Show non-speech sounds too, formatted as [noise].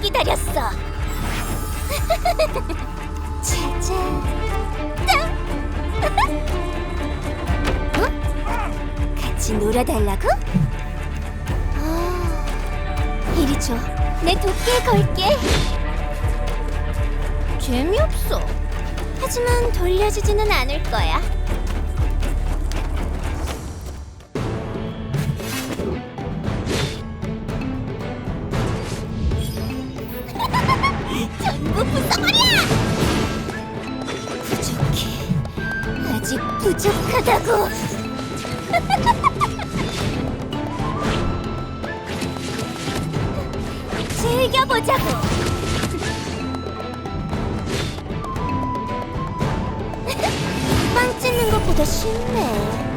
기다렸어. [laughs] 짠. 어? 같이 놀아달라고? 아, 이리 줘. 내 도끼에 걸게. 재미없어. 하지만 돌려주지는 않을 거야. 전부 부숴버려! 부족해. 아직 부족하다고. [laughs] 즐겨보자고. [laughs] 빵 찢는 것보다 쉽네.